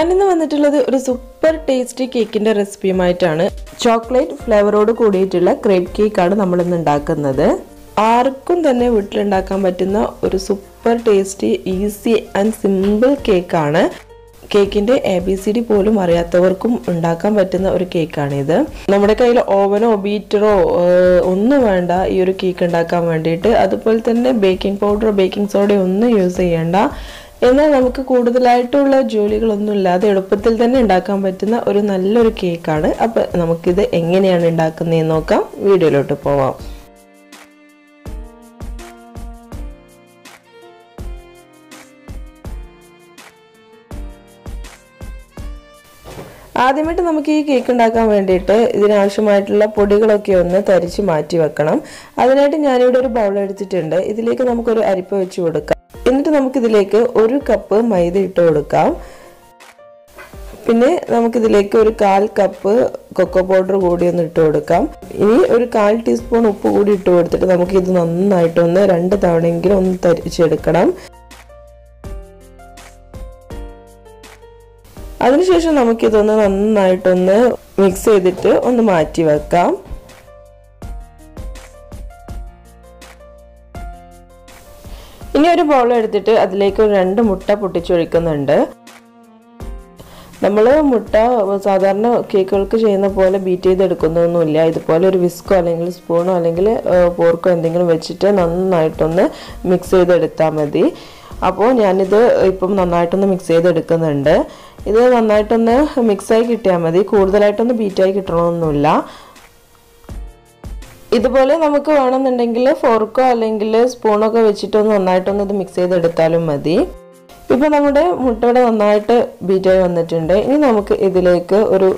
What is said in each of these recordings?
ഞാനിന്ന് വന്നിട്ടുള്ളത് ഒരു സൂപ്പർ ടേസ്റ്റി കേക്കിന്റെ റെസിപ്പിയുമായിട്ടാണ് ചോക്ലേറ്റ് ഫ്ലേവറോട് കൂടിയിട്ടുള്ള ക്രേപ്പ് കേക്കാണ് നമ്മളിന്ന് ഉണ്ടാക്കുന്നത്. ആർക്കും തന്നെ വീട്ടിലുണ്ടാക്കാൻ പറ്റുന്ന ഒരു super tasty easy and simple കേക്കാണ് കേക്കിന്റെ എ ബി സി ഡി പോലും അറിയാത്തവർക്കും ഉണ്ടാക്കാൻ പറ്റുന്ന ഒരു കേക്കാണിത് നമ്മുടെ കയ്യിൽ ഓവനോ ബീറ്ററോ ഒന്നും വേണ്ട ഈ ഒരു കേക്ക് ഉണ്ടാക്കാൻ വേണ്ടിയിട്ട്. അതുപോലെ തന്നെ ബേക്കിംഗ് പൗഡറോ ബേക്കിംഗ് സോഡയോ ഒന്നും യൂസ് ചെയ്യേണ്ട എന്നാൽ നമുക്ക് കൂടുതലായിട്ടുള്ള ജോലികളൊന്നും ഇല്ലാതെ എളുപ്പത്തിൽ തന്നെ ഉണ്ടാക്കാൻ പറ്റുന്ന ഒരു നല്ലൊരു കേക്കാണ്. അപ്പോൾ നമുക്കിത് എങ്ങനെയാണ് ഉണ്ടാക്കുന്നതെന്ന് നോക്കാം. വീഡിയോയിലോട്ട് പോവാം. ആദ്യമായിട്ട് നമുക്ക് ഈ കേക്ക് ഉണ്ടാക്കാൻ വേണ്ടിയിട്ട് ഇതിനാവശ്യമായിട്ടുള്ള പൊടികളൊക്കെ ഒന്ന് തരിച്ച് മാറ്റി വെക്കണം. അതിനായിട്ട് ഞാനിവിടെ ഒരു ബൗൾ എടുത്തിട്ടുണ്ട്. ഇതിലേക്ക് നമുക്കൊരു അരിപ്പ വെച്ച് കൊടുക്കാം. എന്നിട്ട് നമുക്കിതിലേക്ക് ഒരു കപ്പ് മൈദ ഇട്ട് കൊടുക്കാം. പിന്നെ നമുക്കിതിലേക്ക് ഒരു കാൽ കപ്പ് കൊക്കോ പൗഡർ കൂടി ഒന്ന് ഇട്ട് കൊടുക്കാം. ഇനി ഒരു കാൽ ടീസ്പൂൺ ഉപ്പ് കൂടി ഇട്ട് കൊടുത്തിട്ട് നമുക്കിത് നന്നായിട്ടൊന്ന് രണ്ട് തവണയെങ്കിലും ഒന്ന് തരിച്ചെടുക്കണം. അതിനുശേഷം നമുക്കിതൊന്ന് നന്നായിട്ടൊന്ന് മിക്സ് ചെയ്തിട്ട് ഒന്ന് മാറ്റി വെക്കാം. ഇനി ഒരു ബൗൾ എടുത്തിട്ട് അതിലേക്ക് ഒരു രണ്ട് മുട്ട പൊട്ടിച്ചൊഴിക്കുന്നുണ്ട്. നമ്മൾ മുട്ട സാധാരണ കേക്കുകൾക്ക് ചെയ്യുന്ന പോലെ ബീറ്റ് ചെയ്തെടുക്കുന്നൊന്നുമില്ല. ഇതുപോലെ ഒരു വിസ്കോ അല്ലെങ്കിൽ സ്പൂണോ അല്ലെങ്കിൽ പോർക്കോ എന്തെങ്കിലും വെച്ചിട്ട് നന്നായിട്ടൊന്ന് മിക്സ് ചെയ്തെടുത്താൽ മതി. അപ്പോൾ ഞാനിത് ഇപ്പം നന്നായിട്ടൊന്ന് മിക്സ് ചെയ്തെടുക്കുന്നുണ്ട്. ഇത് നന്നായിട്ടൊന്ന് മിക്സായി കിട്ടിയാൽ മതി. കൂടുതലായിട്ടൊന്ന് ബീറ്റായി കിട്ടണമെന്നൊന്നുമില്ല ഇതുപോലെ നമുക്ക് വേണമെന്നുണ്ടെങ്കിൽ ഫോർക്കോ അല്ലെങ്കിൽ സ്പൂണൊക്കെ വെച്ചിട്ടൊന്ന് നന്നായിട്ടൊന്ന് ഇത് മിക്സ് ചെയ്തെടുത്താലും മതി. ഇപ്പോൾ നമ്മുടെ മുട്ടയുടെ നന്നായിട്ട് ബീറ്റായി വന്നിട്ടുണ്ട്. ഇനി നമുക്ക് ഇതിലേക്ക് ഒരു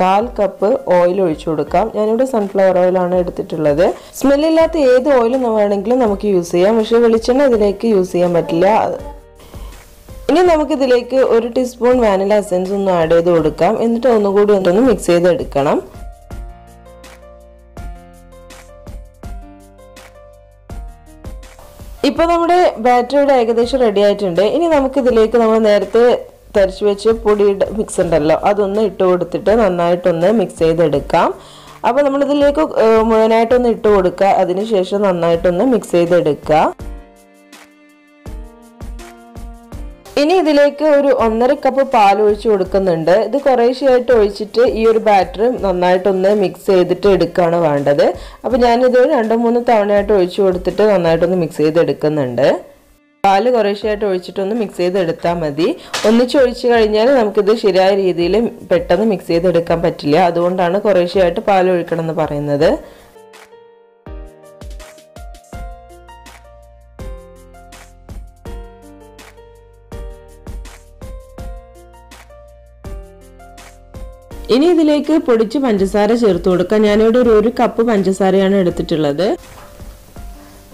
കാൽ കപ്പ് ഓയിൽ ഒഴിച്ചു കൊടുക്കാം. ഞാനിവിടെ സൺഫ്ലവർ ഓയിലാണ് എടുത്തിട്ടുള്ളത്. സ്മെല്ലില്ലാത്ത ഏത് ഓയിലും വേണമെങ്കിലും നമുക്ക് യൂസ് ചെയ്യാം. പക്ഷെ വെളിച്ചെണ്ണ ഇതിലേക്ക് യൂസ് ചെയ്യാൻ പറ്റില്ല. ഇനി നമുക്കിതിലേക്ക് ഒരു ടീസ്പൂൺ വാനില എസൻസ് ഒന്ന് ആഡ് ചെയ്ത് കൊടുക്കാം. എന്നിട്ട് ഒന്നുകൂടി ഒന്നൊന്ന് മിക്സ് ചെയ്തെടുക്കണം. ഇപ്പോൾ നമ്മുടെ ബാറ്ററിയുടെ ഏകദേശം റെഡി ആയിട്ടുണ്ട്. ഇനി നമുക്ക് ഇതിലേക്ക് നമ്മൾ നേരത്തെ തരിച്ചു വെച്ച് പൊടിയുടെ മിക്സ് ഉണ്ടല്ലോ അതൊന്ന് ഇട്ട് കൊടുത്തിട്ട് നന്നായിട്ടൊന്ന് മിക്സ് ചെയ്തെടുക്കാം. അപ്പോൾ നമ്മളിതിലേക്ക് മുഴുവനായിട്ടൊന്ന് ഇട്ട് കൊടുക്കുക. അതിനുശേഷം നന്നായിട്ടൊന്ന് മിക്സ് ചെയ്തെടുക്കുക. ഇനി ഇതിലേക്ക് ഒരു ഒന്നര കപ്പ് പാൽ ഒഴിച്ചു കൊടുക്കുന്നുണ്ട്. ഇത് കുറേശ്ശെയായിട്ട് ഒഴിച്ചിട്ട് ഈ ഒരു ബാറ്റർ നന്നായിട്ടൊന്ന് മിക്സ് ചെയ്തിട്ട് എടുക്കുകയാണ് വേണ്ടത്. അപ്പോൾ ഞാനിത് രണ്ടോ മൂന്ന് തവണയായിട്ട് ഒഴിച്ചു കൊടുത്തിട്ട് നന്നായിട്ടൊന്ന് മിക്സ് ചെയ്ത് എടുക്കുന്നുണ്ട് പാൽ കുറേശ്ശെയായിട്ട് ഒഴിച്ചിട്ടൊന്ന് മിക്സ് ചെയ്ത് എടുത്താൽ മതി. ഒന്നിച്ച് ഒഴിച്ചു കഴിഞ്ഞാൽ നമുക്കിത് ശരിയായ രീതിയിൽ പെട്ടെന്ന് മിക്സ് ചെയ്തെടുക്കാൻ പറ്റില്ല. അതുകൊണ്ടാണ് കുറേശ്ശെയായിട്ട് പാൽ ഒഴിക്കണമെന്ന് പറയുന്നത്. ഇനി ഇതിലേക്ക് പൊടിച്ച് പഞ്ചസാര ചേർത്ത് കൊടുക്കാം. ഞാനിവിടെ ഒരു ഒരു കപ്പ് പഞ്ചസാരയാണ് എടുത്തിട്ടുള്ളത്.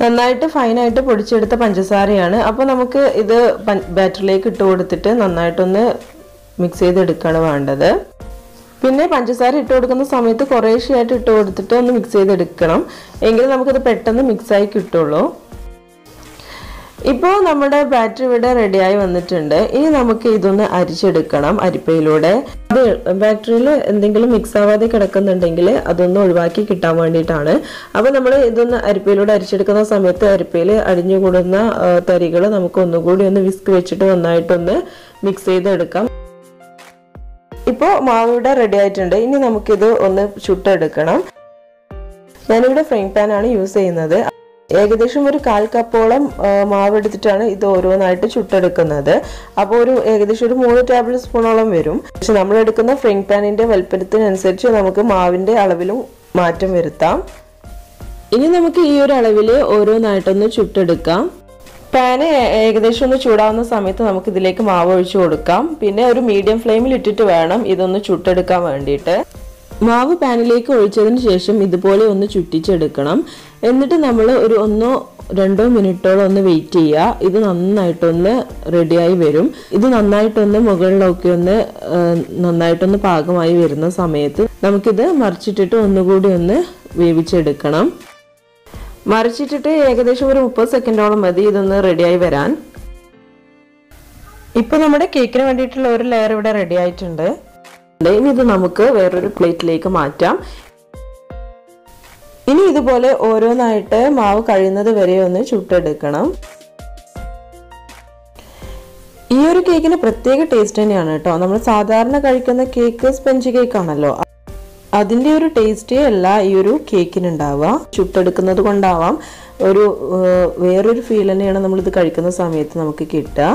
നന്നായിട്ട് ഫൈനായിട്ട് പൊടിച്ചെടുത്ത പഞ്ചസാരയാണ്. അപ്പോൾ നമുക്ക് ഇത് ബാറ്ററിലേക്ക് ഇട്ട് കൊടുത്തിട്ട് നന്നായിട്ടൊന്ന് മിക്സ് ചെയ്തെടുക്കുകയാണ് വേണ്ടത്. പിന്നെ പഞ്ചസാര ഇട്ട് കൊടുക്കുന്ന സമയത്ത് കുറേശ്ശെയായിട്ട് ഇട്ട് കൊടുത്തിട്ട് ഒന്ന് മിക്സ് ചെയ്തെടുക്കണം. എങ്കിൽ നമുക്കിത് പെട്ടെന്ന് മിക്സായി കിട്ടുള്ളൂ. ഇപ്പോൾ നമ്മുടെ ബാറ്ററി ഇവിടെ റെഡിയായി വന്നിട്ടുണ്ട്. ഇനി നമുക്ക് ഇതൊന്ന് അരിച്ചെടുക്കണം അരിപ്പയിലൂടെ. അത് ബാറ്ററിയിൽ എന്തെങ്കിലും മിക്സ് ആവാതെ കിടക്കുന്നുണ്ടെങ്കിൽ അതൊന്ന് ഒഴിവാക്കി കിട്ടാൻ വേണ്ടിയിട്ടാണ്. അപ്പോൾ നമ്മൾ ഇതൊന്ന് അരിപ്പയിലൂടെ അരിച്ചെടുക്കുന്ന സമയത്ത് അരിപ്പയിൽ അടിഞ്ഞുകൂടുന്ന തരികൾ നമുക്ക് ഒന്നുകൂടി ഒന്ന് വിസ്ക് വെച്ചിട്ട് നന്നായിട്ടൊന്ന് മിക്സ് ചെയ്തെടുക്കാം. ഇപ്പോൾ മാവ് ഇവിടെ റെഡി ആയിട്ടുണ്ട്. ഇനി നമുക്കിത് ഒന്ന് ചുട്ടെടുക്കണം. ഞാനിവിടെ ഫ്രൈ പാൻ ആണ് യൂസ് ചെയ്യുന്നത്. ഏകദേശം ഒരു കാൽ കപ്പോളം മാവ് എടുത്തിട്ടാണ് ഇത് ഓരോന്നായിട്ട് ചുട്ടെടുക്കുന്നത്. അപ്പോൾ ഒരു ഏകദേശം ഒരു മൂന്ന് ടേബിൾ സ്പൂണോളം വരും. പക്ഷെ നമ്മൾ എടുക്കുന്ന ഫ്രിങ് പാനിന്റെ വലുപ്പത്തിനനുസരിച്ച് നമുക്ക് മാവിന്റെ അളവിലും മാറ്റം വരുത്താം. ഇനി നമുക്ക് ഈ ഒരു അളവിൽ ഓരോന്നായിട്ടൊന്ന് ചുട്ടെടുക്കാം. പാന് ഏകദേശം ഒന്ന് ചൂടാവുന്ന സമയത്ത് നമുക്ക് ഇതിലേക്ക് മാവ് ഒഴിച്ചു കൊടുക്കാം. പിന്നെ ഒരു മീഡിയം ഫ്ലെയിമിൽ ഇട്ടിട്ട് വേണം ഇതൊന്ന് ചുട്ടെടുക്കാൻ വേണ്ടിയിട്ട്. മാവ് പാനിലേക്ക് ഒഴിച്ചതിന് ശേഷം ഇതുപോലെ ഒന്ന് ചുറ്റിച്ചെടുക്കണം. എന്നിട്ട് നമ്മൾ ഒരു ഒന്നോ രണ്ടോ മിനിറ്റോളം ഒന്ന് വെയിറ്റ് ചെയ്യുക. ഇത് നന്നായിട്ടൊന്ന് റെഡിയായി വരും. ഇത് നന്നായിട്ടൊന്ന് മുകളിലൊക്കെ ഒന്ന് നന്നായിട്ടൊന്ന് പാകമായി വരുന്ന സമയത്ത് നമുക്കിത് മറിച്ചിട്ടിട്ട് ഒന്നുകൂടി ഒന്ന് വേവിച്ചെടുക്കണം. മറിച്ചിട്ടിട്ട് ഏകദേശം ഒരു മുപ്പത് സെക്കൻഡോളം മതി ഇതൊന്ന് റെഡിയായി വരാൻ. ഇപ്പൊ നമ്മുടെ കേക്കിന് വേണ്ടിയിട്ടുള്ള ഒരു ലെയർ ഇവിടെ റെഡി ആയിട്ടുണ്ട്. ഇനി ഇത് നമുക്ക് വേറൊരു പ്ലേറ്റിലേക്ക് മാറ്റാം. ഇനി ഇതുപോലെ ഓരോന്നായിട്ട് മാവ് കഴിയുന്നത് വരെ ഒന്ന് ചുട്ടെടുക്കണം. ഈ ഒരു കേക്കിന് പ്രത്യേക ടേസ്റ്റ് തന്നെയാണ് കേട്ടോ. നമ്മൾ സാധാരണ കഴിക്കുന്ന കേക്ക് സ്പഞ്ച് കേക്ക് ആണല്ലോ അതിന്റെ ഒരു ടേസ്റ്റേ അല്ല ഈ ഒരു കേക്കിന് ഉണ്ടാവുക ചുട്ടെടുക്കുന്നത് കൊണ്ടാവാം. ഒരു വേറൊരു ഫീൽ തന്നെയാണ് നമ്മളിത് കഴിക്കുന്ന സമയത്ത് നമുക്ക് കിട്ടുക.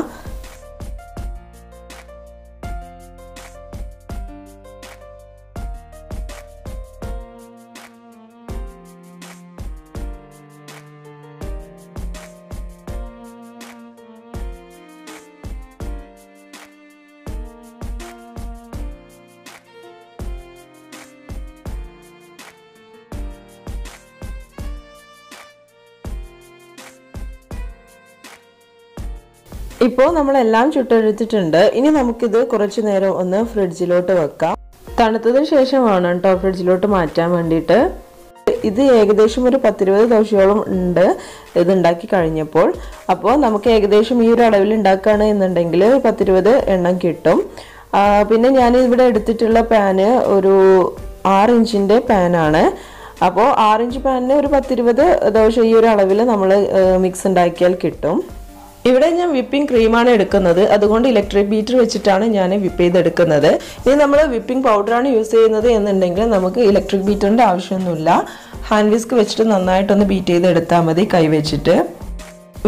ഇപ്പോൾ നമ്മളെല്ലാം ചുട്ടെടുത്തിട്ടുണ്ട് ഇനി നമുക്കിത് കുറച്ചു നേരം ഒന്ന് ഫ്രിഡ്ജിലോട്ട് വെക്കാം. തണുത്തതിന് ശേഷമാണ് കേട്ടോ ഫ്രിഡ്ജിലോട്ട് മാറ്റാൻ വേണ്ടിയിട്ട്. ഇത് ഏകദേശം ഒരു പത്തിരുപത് ദോശയോളം ഉണ്ട്. ഇത് ഉണ്ടാക്കി കഴിഞ്ഞപ്പോൾ. അപ്പോൾ നമുക്ക് ഏകദേശം ഈ ഒരു അളവിൽ ഉണ്ടാക്കുകയാണ് എന്നുണ്ടെങ്കിൽ പത്തിരുപത് എണ്ണം കിട്ടും. പിന്നെ ഞാൻ ഇവിടെ എടുത്തിട്ടുള്ള പാന് ഒരു ആറ് ഇഞ്ചിന്റെ പാനാണ് അപ്പോൾ ആറ് ഇഞ്ച് പാനിന് ഒരു പത്തിരുപത് ദോശ ഈ ഒരു അളവിൽ നമ്മൾ മിക്സ് ഉണ്ടാക്കിയാൽ കിട്ടും. ഇവിടെ ഞാൻ വിപ്പിംഗ് ക്രീമാണ് എടുക്കുന്നത്. അതുകൊണ്ട് ഇലക്ട്രിക് ബീറ്റർ വെച്ചിട്ടാണ് ഞാൻ വിപ്പ് ചെയ്തെടുക്കുന്നത്. ഇനി നമ്മൾ വിപ്പിംഗ് പൗഡറാണ് യൂസ് ചെയ്യുന്നത് എന്നുണ്ടെങ്കിൽ നമുക്ക് ഇലക്ട്രിക് ബീറ്ററിന്റെ ആവശ്യമൊന്നുമില്ല. ഹാൻഡ് വിസ്ക് വെച്ചിട്ട് നന്നായിട്ടൊന്ന് ബീറ്റ് ചെയ്തെടുത്താൽ മതി കൈ വെച്ചിട്ട്.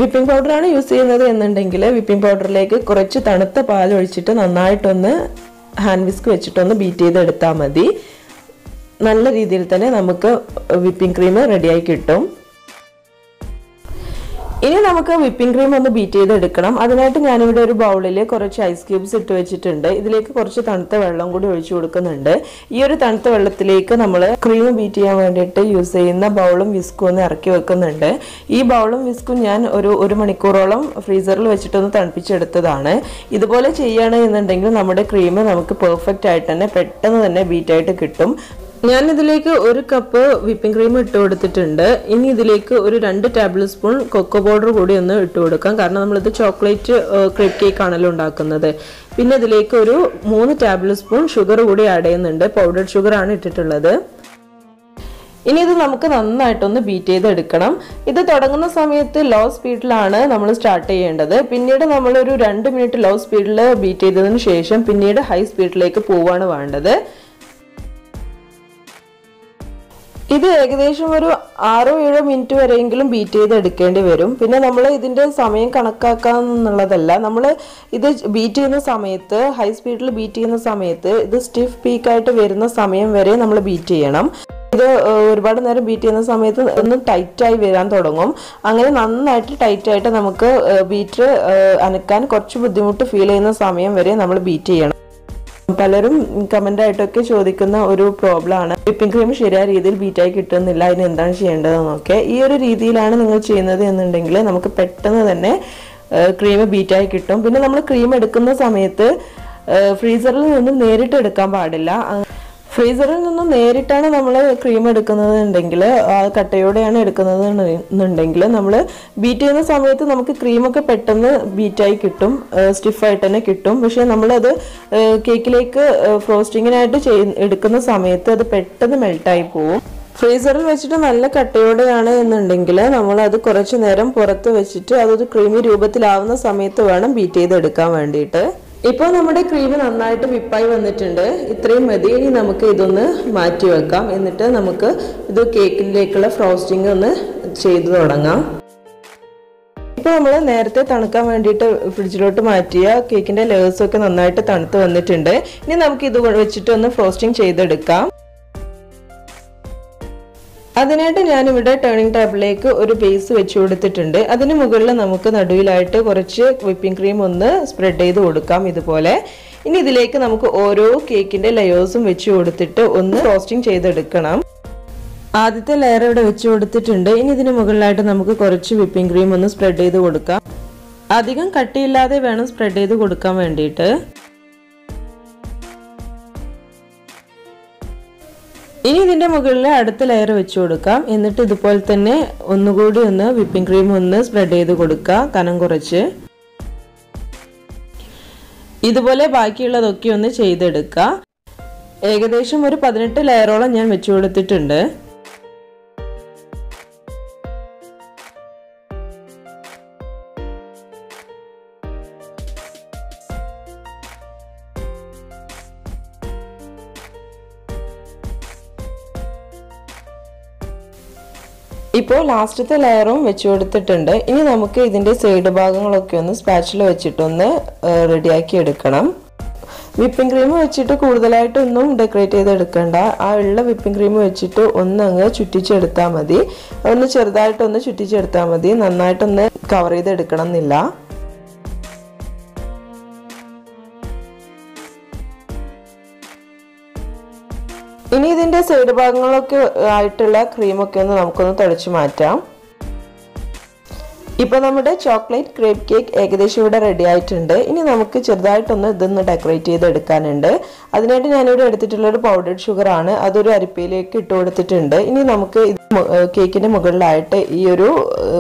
വിപ്പിംഗ് പൗഡറാണ് യൂസ് ചെയ്യുന്നത് എന്നുണ്ടെങ്കിൽ വിപ്പിംഗ് പൗഡറിലേക്ക് കുറച്ച് തണുത്ത പാൽ ഒഴിച്ചിട്ട് നന്നായിട്ടൊന്ന് ഹാൻഡ് വിസ്ക് വെച്ചിട്ടൊന്ന് ബീറ്റ് ചെയ്തെടുത്താൽ മതി. നല്ല രീതിയിൽ തന്നെ നമുക്ക് വിപ്പിംഗ് ക്രീം റെഡിയായി കിട്ടും. ഇനി നമുക്ക് വിപ്പിംഗ് ക്രീം ഒന്ന് ബീറ്റ് ചെയ്ത് എടുക്കണം അതിനായിട്ട് ഞാനിവിടെ ഒരു ബൗളിൽ കുറച്ച് ഐസ് ക്യൂബ്സ് ഇട്ട് വെച്ചിട്ടുണ്ട്. ഇതിലേക്ക് കുറച്ച് തണുത്ത വെള്ളം കൂടി ഒഴിച്ചു കൊടുക്കുന്നുണ്ട്. ഈ ഒരു തണുത്ത വെള്ളത്തിലേക്ക് നമ്മൾ ക്രീം ബീറ്റ് ചെയ്യാൻ വേണ്ടിയിട്ട് യൂസ് ചെയ്യുന്ന ബൗളും വിസ്കും ഒന്ന് ഇറക്കി വെക്കുന്നുണ്ട്. ഈ ബൗളും വിസ്കും ഞാൻ ഒരു ഒരു മണിക്കൂറോളം ഫ്രീസറിൽ വെച്ചിട്ടൊന്ന് തണുപ്പിച്ചെടുത്തതാണ്. ഇതുപോലെ ചെയ്യുകയാണ് എന്നുണ്ടെങ്കിൽ നമ്മുടെ ക്രീം നമുക്ക് പെർഫെക്റ്റ് ആയിട്ട് തന്നെ പെട്ടെന്ന് തന്നെ ബീറ്റായിട്ട് കിട്ടും. ഞാൻ ഇതിലേക്ക് ഒരു കപ്പ് വിപ്പിംഗ് ക്രീം ഇട്ട് കൊടുത്തിട്ടുണ്ട്. ഇനി ഇതിലേക്ക് ഒരു രണ്ട് ടേബിൾ സ്പൂൺ കൊക്കോ പൗഡർ കൂടി ഒന്ന് ഇട്ട് കൊടുക്കാം. കാരണം നമ്മളിത് ചോക്ലേറ്റ് ക്രീം കേക്ക് ആണല്ലോ ഉണ്ടാക്കുന്നത്. പിന്നെ ഇതിലേക്ക് ഒരു മൂന്ന് ടേബിൾ സ്പൂൺ ഷുഗർ കൂടി ആഡ് ചെയ്യുന്നുണ്ട്. പൗഡർഡ് ഷുഗർ ആണ് ഇട്ടിട്ടുള്ളത്. ഇനി ഇത് നമുക്ക് നന്നായിട്ടൊന്ന് ബീറ്റ് ചെയ്തെടുക്കണം. ഇത് തുടങ്ങുന്ന സമയത്ത് ലോ സ്പീഡിലാണ് നമ്മൾ സ്റ്റാർട്ട് ചെയ്യേണ്ടത്. പിന്നീട് നമ്മൾ ഒരു രണ്ട് മിനിറ്റ് ലോ സ്പീഡിൽ ബീറ്റ് ചെയ്തതിന് ശേഷം പിന്നീട് ഹൈ സ്പീഡിലേക്ക് പോവാണ് വേണ്ടത്. ഇത് ഏകദേശം ഒരു ആറോ ഏഴോ മിനിറ്റ് വരെയെങ്കിലും ബീറ്റ് ചെയ്ത് എടുക്കേണ്ടി വരും. പിന്നെ നമ്മൾ ഇതിന്റെ സമയം കണക്കാക്കാന്നുള്ളതല്ല നമ്മൾ ഇത് ബീറ്റ് ചെയ്യുന്ന സമയത്ത് ഹൈ സ്പീഡിൽ ബീറ്റ് ചെയ്യുന്ന സമയത്ത് ഇത് സ്റ്റിഫ് പീക്കായിട്ട് വരുന്ന സമയം വരെ നമ്മൾ ബീറ്റ് ചെയ്യണം. ഇത് ഒരുപാട് നേരം ബീറ്റ് ചെയ്യുന്ന സമയത്ത് ഒന്ന് ടൈറ്റായി വരാൻ തുടങ്ങും. അങ്ങനെ നന്നായിട്ട് ടൈറ്റായിട്ട് നമുക്ക് ബീറ്റ് അനക്കാൻ കുറച്ച് ബുദ്ധിമുട്ട് ഫീൽ ചെയ്യുന്ന സമയം വരെ നമ്മൾ ബീറ്റ് ചെയ്യണം. പലരും കമന്റ് ആയിട്ടൊക്കെ ചോദിക്കുന്ന ഒരു പ്രോബ്ലം ആണ്. വിപ്പിംഗ് ക്രീം ശരിയായ രീതിയിൽ ബീറ്റായി കിട്ടുന്നില്ല. അതിന് എന്താണ് ചെയ്യേണ്ടതെന്നൊക്കെ ഈ ഒരു രീതിയിലാണ് നിങ്ങൾ ചെയ്യുന്നത് എന്നുണ്ടെങ്കിൽ നമുക്ക് പെട്ടെന്ന് തന്നെ ക്രീം ബീറ്റായി കിട്ടും. പിന്നെ നമ്മൾ ക്രീം എടുക്കുന്ന സമയത്ത് ഫ്രീസറിൽ നിന്നും നേരിട്ട് എടുക്കാൻ പാടില്ല. ഫ്രീസറിൽ നിന്നും നേരിട്ടാണ് നമ്മൾ ക്രീം എടുക്കുന്നത് ഉണ്ടെങ്കിൽ ആ കട്ടയോടെയാണ് എടുക്കുന്നത് എന്നുണ്ടെങ്കിൽ നമ്മൾ ബീറ്റ് ചെയ്യുന്ന സമയത്ത് നമുക്ക് ക്രീമൊക്കെ പെട്ടെന്ന് ബീറ്റായി കിട്ടും സ്റ്റിഫായിട്ട് തന്നെ കിട്ടും. പക്ഷേ നമ്മളത് കേക്കിലേക്ക് ഫ്രോസ്റ്റിങ്ങിനായിട്ട് ചെയ് എടുക്കുന്ന സമയത്ത് അത് പെട്ടെന്ന് മെൽട്ടായി പോവും. ഫ്രീസറിൽ വെച്ചിട്ട് നല്ല കട്ടയോടെയാണ് എന്നുണ്ടെങ്കിൽ നമ്മൾ അത് കുറച്ച് നേരം പുറത്ത് വെച്ചിട്ട് അതൊരു ക്രീമി രൂപത്തിലാവുന്ന സമയത്ത് വേണം ബീറ്റ് ചെയ്തെടുക്കാൻ വേണ്ടിയിട്ട്. ഇപ്പോൾ നമ്മുടെ ക്രീം നന്നായിട്ട് വിപ്പായി വന്നിട്ടുണ്ട്. ഇത്രയും മതി. ഇനി നമുക്ക് ഇതൊന്ന് മാറ്റി വെക്കാം. എന്നിട്ട് നമുക്ക് ഇത് കേക്കിലേക്കുള്ള ഫ്രോസ്റ്റിംഗ് ഒന്ന് ചെയ്തു തുടങ്ങാം. ഇപ്പോൾ നമ്മൾ നേരത്തെ തണുക്കാൻ വേണ്ടിയിട്ട് ഫ്രിഡ്ജിലോട്ട് മാറ്റിയ കേക്കിന്റെ ലേഴ്സൊക്കെ നന്നായിട്ട് തണുത്ത് വന്നിട്ടുണ്ട്. ഇനി നമുക്ക് ഇത് വെച്ചിട്ട് ഒന്ന് ഫ്രോസ്റ്റിംഗ് ചെയ്തെടുക്കാം. അതിനായിട്ട് ഞാനിവിടെ ടേണിംഗ് ടേബിളിലേക്ക് ഒരു ബേസ് വെച്ച് കൊടുത്തിട്ടുണ്ട്. അതിന് മുകളിൽ നമുക്ക് നടുവിലായിട്ട് കുറച്ച് വിപ്പിംഗ് ക്രീം ഒന്ന് സ്പ്രെഡ് ചെയ്ത് കൊടുക്കാം ഇതുപോലെ. ഇനി ഇതിലേക്ക് നമുക്ക് ഓരോ കേക്കിന്റെ ലെയേഴ്സും വെച്ച് കൊടുത്തിട്ട് ഒന്ന് റോസ്റ്റിംഗ് ചെയ്തെടുക്കണം. ആദ്യത്തെ ലെയർ ഇവിടെ വെച്ച് കൊടുത്തിട്ടുണ്ട്. ഇനി ഇതിന് മുകളിലായിട്ട് നമുക്ക് കുറച്ച് വിപ്പിംഗ് ക്രീം ഒന്ന് സ്പ്രെഡ് ചെയ്ത് കൊടുക്കാം. അധികം കട്ടിയില്ലാതെ വേണം സ്പ്രെഡ് ചെയ്ത് കൊടുക്കാൻ വേണ്ടിയിട്ട്. ഇനി ഇതിന്റെ മുകളിൽ അടുത്ത ലെയർ വെച്ച് കൊടുക്കാം. എന്നിട്ട് ഇതുപോലെ തന്നെ ഒന്നുകൂടി ഒന്ന് വിപ്പിംഗ് ക്രീം ഒന്ന് സ്പ്രെഡ് ചെയ്ത് കൊടുക്കുക കനം കുറച്ച്. ഇതുപോലെ ബാക്കിയുള്ളതൊക്കെ ഒന്ന് ചെയ്തെടുക്കുക. ഏകദേശം ഒരു പതിനെട്ട് ലെയറോളം ഞാൻ വെച്ചു കൊടുത്തിട്ടുണ്ട്. ഇപ്പോൾ ലാസ്റ്റത്തെ ലെയറും വെച്ചു കൊടുത്തിട്ടുണ്ട്. ഇനി നമുക്ക് ഇതിന്റെ സൈഡ് ഭാഗങ്ങളൊക്കെ ഒന്ന് സ്പാച്ചിൽ വെച്ചിട്ടൊന്ന് റെഡിയാക്കി എടുക്കണം. വിപ്പിംഗ് ക്രീം വെച്ചിട്ട് കൂടുതലായിട്ടൊന്നും ഡെക്കറേറ്റ് ചെയ്തെടുക്കണ്ട ആ ഉള്ള വിപ്പിംഗ് ക്രീം വെച്ചിട്ട് ഒന്നങ്ങ് ചുറ്റിച്ചെടുത്താൽ മതി. ഒന്ന് ചെറുതായിട്ടൊന്ന് ചുറ്റിച്ചെടുത്താൽ മതി. നന്നായിട്ടൊന്ന് കവർ ചെയ്തെടുക്കണം എന്നില്ല ഇനി ഇതിന്റെ സൈഡ് ഭാഗങ്ങളൊക്കെ ആയിട്ടുള്ള ക്രീമൊക്കെ ഒന്ന് നമുക്കൊന്ന് തുടച്ചു മാറ്റാം. ഇപ്പോൾ നമ്മുടെ ചോക്ലേറ്റ് ക്രേപ്പ് കേക്ക് ഏകദേശം ഇവിടെ റെഡി ആയിട്ടുണ്ട്. ഇനി നമുക്ക് ചെറുതായിട്ടൊന്ന് ഇതൊന്ന് ഡെക്കറേറ്റ് ചെയ്ത് എടുക്കാനുണ്ട്. അതിനായിട്ട് ഞാനിവിടെ എടുത്തിട്ടുള്ള ഒരു പൗഡർഡ് ഷുഗർ ആണ്. അതൊരു അരിപ്പയിലേക്ക് ഇട്ട് കൊടുത്തിട്ടുണ്ട്. ഇനി നമുക്ക് ഇത് കേക്കിന്റെ മുകളിലായിട്ട് ഈ ഒരു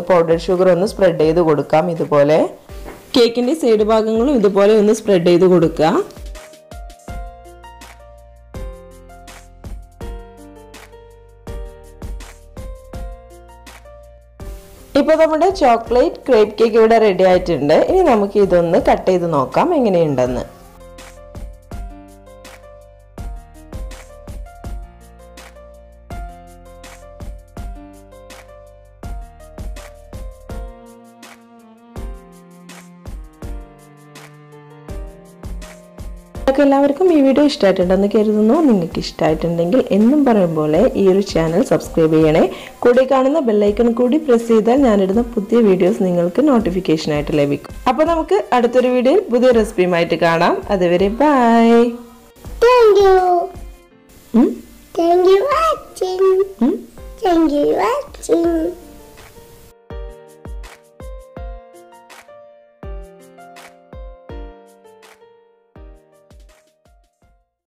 പൗഡർഡ് ഷുഗർ ഒന്ന് സ്പ്രെഡ് ചെയ്ത് കൊടുക്കാം ഇതുപോലെ. കേക്കിന്റെ സൈഡ് ഭാഗങ്ങളും ഇതുപോലെ ഒന്ന് സ്പ്രെഡ് ചെയ്ത് കൊടുക്കുക ഇപ്പോൾ നമ്മുടെ ചോക്ലേറ്റ് ക്രേപ്പ് കേക്ക് ഇവിടെ റെഡി ആയിട്ടുണ്ട്. ഇനി നമുക്ക് ഇതൊന്ന് കട്ട് ചെയ്ത് നോക്കാം. എങ്ങനെയുണ്ടെന്ന്. നിങ്ങൾക്ക് എല്ലാവർക്കും ഈ വീഡിയോ ഇഷ്ടമായിട്ടുണ്ടെന്ന് കരുതുന്നു. നിങ്ങൾക്ക് ഇഷ്ടമായിട്ടുണ്ടെങ്കിൽ എന്നും പറയും പോലെ ഈ ഒരു ചാനൽ സബ്സ്ക്രൈബ് ചെയ്യണേ. കൂടെ കാണുന്ന ബെല്ലൈക്കൺ കൂടി പ്രസ് ചെയ്താൽ ഞാനിടുന്ന പുതിയ വീഡിയോസ് നിങ്ങൾക്ക് നോട്ടിഫിക്കേഷനായിട്ട് ലഭിക്കും. അപ്പോൾ നമുക്ക് അടുത്തൊരു വീഡിയോയിൽ പുതിയ റെസിപ്പിയുമായിട്ട് കാണാം. അതുവരെ bye thank you Thank you watching. Thank you watching.